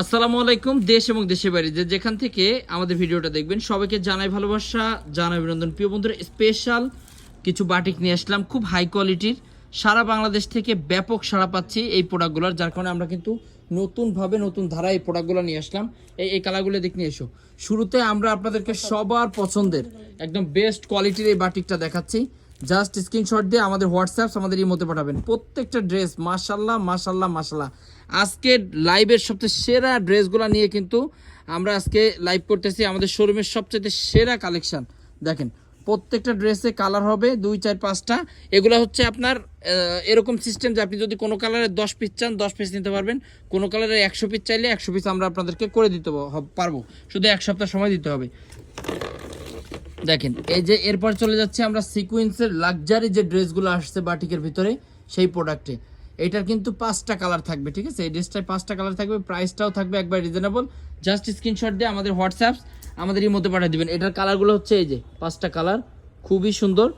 আসসালামু আলাইকুম, দেশ এবং দেশের বাইরে। যে যেখান থেকে আমাদের ভিডিওটা দেখবেন, সবাইকে জানাই ভালোবাসা, জানাই অভিনন্দন। প্রিয় বন্ধুরা স্পেশাল কিছু বাটিক নিয়ে আসলাম, খুব হাই কোয়ালিটির সারা বাংলাদেশ থেকে ব্যাপক সাড়া পাচ্ছি এই প্রোডাক্টগুলোর যার কারণে আমরা কিন্তু নতুনভাবে নতুন ধারা এই প্রোডাক্টগুলো নিয়ে আসলাম। এই এই কালারগুলো দেখ নিয়ে এসো। শুরুতে আমরা আপনাদেরকে সবার পছন্দের, একদম বেস্ট কোয়ালিটির এই বাটিকটা দেখাচ্ছি। জাস্ট স্ক্রিনশট দিয়ে আমাদের হোয়াটসঅ্যাপ আমাদের এই মধ্যে পাঠাবেন। প্রত্যেকটা ড্রেস মাশাল্লাহ মাশাল্লাহ মাশাল্লাহ আজকে লাইভের সবচেয়ে সেরা ড্রেসগুলো নিয়ে কিন্তু আমরা আজকে লাইভ করতেছি আমাদের শোরুমের সবচেয়ে সেরা কালেকশান দেখেন, প্রত্যেকটা ড্রেসে কালার হবে, দুই, চার, পাঁচটা। এগুলো হচ্ছে আপনার এরকম সিস্টেম যে আপনি যদি কোনো কালারের দশ পিস চান, দশ পিস নিতে পারবেন। কোনো কালারের একশো পিস চাইলে একশো পিস আমরা আপনাদেরকে করে দিতে পারব। শুধু এক সপ্তাহ সময় দিতে হবে। দেখেন, এই যে এরপর চলে যাচ্ছে আমরা সিকুয়েন্সের লাক্সারি যে ড্রেসগুলো আসছে বাটিকের ভিতরে, সেই প্রোডাক্টে এটার কিন্তু পাঁচটা কালার থাকবে, ঠিক আছে? এই ড্রেসটায় পাঁচটা কালার থাকবে প্রাইসটাও থাকবে একবার রিজনেবল জাস্ট স্ক্রিনশট দিয়ে আমাদের হোয়াটসঅ্যাপ আমাদের এই মধ্যে পাঠিয়ে দিবেন। এটার কালারগুলো হচ্ছে এই যে, পাঁচটা কালার খুবই সুন্দর।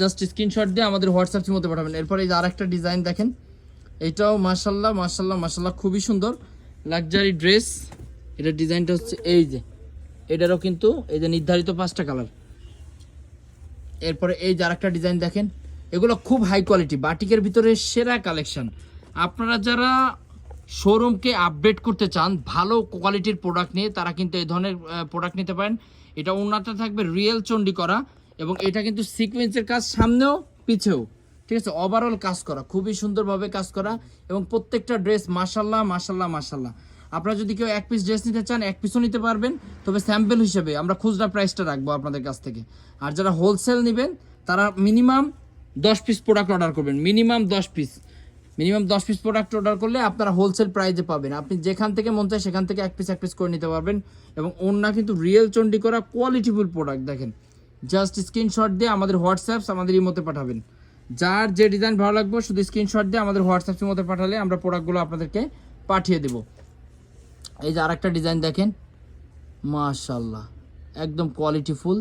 জাস্ট স্ক্রিনশট দিয়ে আমাদের হোয়াটসঅ্যাপের মধ্যে পাঠাবেন। এরপর এই যে আরেকটা ডিজাইন দেখেন, এটাও মাশাল্লাহ মাশাল্লাহ মাশাল্লাহ খুবই সুন্দর। লাক্সারি ড্রেস এটার ডিজাইনটা হচ্ছে এই যে। এটারও কিন্তু এই যে নির্ধারিত পাঁচটা কালার এরপরে এই যে আরেকটা ডিজাইন দেখেন, এগুলো খুব হাই কোয়ালিটি বাটিকের ভিতরে সেরা কালেকশন আপনারা যারা শোরুমকে আপডেট করতে চান, ভালো কোয়ালিটির প্রোডাক্ট নিয়ে, তারা কিন্তু এই ধরনের প্রোডাক্ট নিতে পারেন। এটা উন্নত থাকবে রিয়েল চন্ডি করা এবং এটা কিন্তু সিকোয়েন্সের কাজ সামনেও, পিছেও। ঠিক আছে? ওভারঅল কাজ করা, খুবই সুন্দরভাবে কাজ করা এবং প্রত্যেকটা ড্রেস মাসাল্লাহ মাসাল্লাহ মাসাল্লাহ আপনারা যদি কেউ এক পিস ড্রেস নিতে চান, এক পিসও নিতে পারবেন। তবে স্যাম্পেল হিসেবে আমরা খুচরা প্রাইসটা রাখব আপনাদের কাছ থেকে। আর যারা হোলসেল নেবেন, তারা মিনিমাম দশ পিস প্রোডাক্ট অর্ডার করবেন। মিনিমাম দশ পিস মিনিমাম দশ পিস প্রোডাক্ট অর্ডার করলে আপনারা হোলসেল প্রাইজে পাবেন। আপনি যেখান থেকে মন চায় সেখান থেকে এক পিস এক পিস করে নিতে পারবেন। এবং অন্য কিন্তু রিয়েল চন্ডি করা কোয়ালিটিফুল প্রোডাক্ট দেখেন। জাস্ট স্ক্রিনশট দিয়ে আমাদের হোয়াটসঅ্যাপস আমাদের মধ্যে পাঠাবেন। যার যে ডিজাইন ভালো লাগবে, শুধু স্ক্রিনশট দিয়ে আমাদের হোয়াটসঅ্যাপের মধ্যে পাঠালে আমরা প্রোডাক্টগুলো আপনাদেরকে পাঠিয়ে দেবো। এই যে আরেকটা ডিজাইন দেখেন। মাশাল্লাহ একদম কোয়ালিটিফুল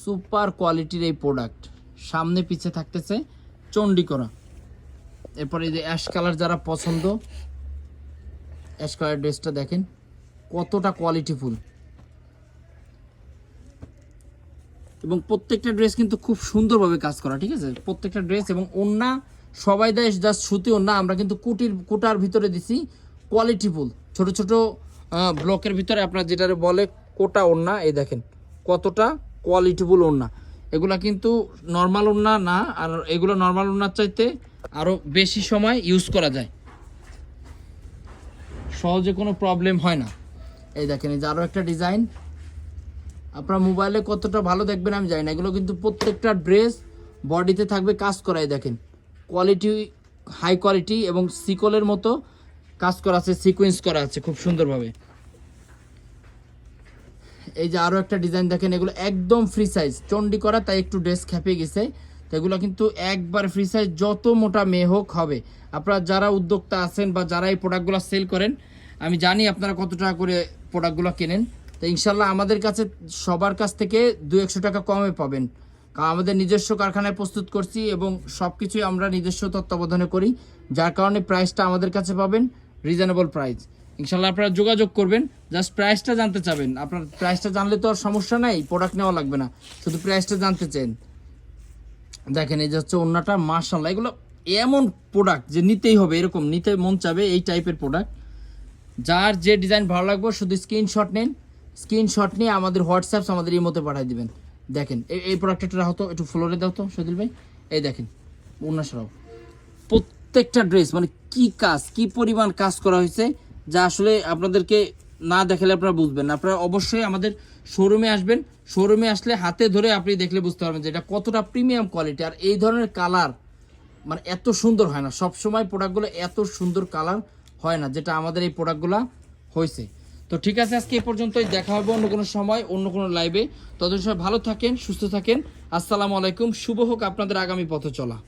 সুপার কোয়ালিটির এই প্রোডাক্ট সামনে পিছে থাকতেছে চন্ডি করা। এরপরে এই যে অ্যাশ কালার যারা পছন্দ অ্যাশ কালার ড্রেসটা দেখেন, কতটা কোয়ালিটিফুল এবং প্রত্যেকটা ড্রেস কিন্তু খুব সুন্দরভাবে কাজ করা, ঠিক আছে? প্রত্যেকটা ড্রেস এবং ওন্না সবাই দেয় জাস্ট সুতি ওন্না আমরা কিন্তু কুটির, কুটার ভিতরে দিছি কোয়ালিটিফুল ছোট ছোট ব্লকের ভিতরে আপনার যেটা বলে কোটা ওন্না এই দেখেন কতটা কোয়ালিটিফুল ওন্না এগুলা কিন্তু নর্মাল ওন্না না, আর এগুলো নর্মাল ওন্নার চাইতে আরও বেশি সময় ইউজ করা যায়। সহজে কোনো প্রবলেম হয় না। এই দেখেন, এই যে আরও একটা ডিজাইন আপনার মোবাইলে কতটা ভালো দেখবেন আমি জানি না, এগুলো কিন্তু প্রত্যেকটা ড্রেস বডিতে থাকবে কাজ করাই দেখেন। কোয়ালিটি হাই কোয়ালিটি এবং সিকলের মতো কাজ করা আছে সিকোয়েন্স করা আছে খুব সুন্দরভাবে। এই যে আরও একটা ডিজাইন দেখেন, এগুলো একদম ফ্রি সাইজ চন্ডি করা, তাই একটু ড্রেস খেপে গেছে। তো এগুলো কিন্তু একবার ফ্রি সাইজ যত মোটা মেয়ে হোক হবে। আপনারা যারা উদ্যোক্তা আছেন বা যারা এই প্রোডাক্টগুলো সেল করেন, আমি জানি আপনারা কত টাকা করে প্রোডাক্টগুলো কেনেন। তো ইনশাল্লাহ আমাদের কাছে সবার কাছ থেকে দু একশো টাকা কমে পাবেন। কারণ আমাদের নিজস্ব কারখানায় প্রস্তুত করছি এবং সব কিছুই আমরা নিজস্ব তত্ত্বাবধানে করি। যার কারণে প্রাইসটা আমাদের কাছে পাবেন। রিজনেবল প্রাইস ইনশাল্লাহ আপনারা যোগাযোগ করবেন জাস্ট প্রাইসটা জানতে চাবেন। আপনার প্রাইসটা জানলে তো আর সমস্যা নাই প্রোডাক্ট নেওয়া লাগবে না। শুধু প্রাইসটা জানতে চান। দেখেন, এই যে হচ্ছে অন্যটা মার্শাল্লাহ এগুলো এমন প্রোডাক্ট যে নিতেই হবে, এরকম নিতে মন চাবে এই টাইপের প্রোডাক্ট যার যে ডিজাইন ভালো লাগবে, শুধু স্ক্রিনশট নেন। স্ক্রিনশট নিয়ে আমাদের হোয়াটসঅ্যাপস আমাদের এই মতো পাঠিয়ে দিবেন। দেখেন এই প্রোডাক্টটা হতো একটু ফ্লোরে দাও তো সদিল ভাই। এই দেখেন অন্য প্রত্যেকটা ড্রেস মানে কি কাজ, কি পরিমাণ কাজ করা হয়েছে, যা আসলে আপনাদেরকে না দেখালে আপনারা বুঝবেন না। আপনারা অবশ্যই আমাদের শোরুমে আসবেন। শোরুমে আসলে হাতে ধরে আপনি দেখলে বুঝতে পারবেন যে এটা কতটা প্রিমিয়াম কোয়ালিটি আর এই ধরনের কালার মানে এত সুন্দর হয় না। সব সময় প্রোডাক্টগুলো এত সুন্দর কালার হয় না, যেটা আমাদের এই প্রোডাক্টগুলো হয়েছে। তো ঠিক আছে, আজকে এ পর্যন্তই। দেখা হবে অন্য কোনো সময়, অন্য কোনো লাইভে ততদিন সবাই ভালো থাকেন, সুস্থ থাকেন। আসসালামু আলাইকুম। শুভ হোক আপনাদের আগামী পথ চলা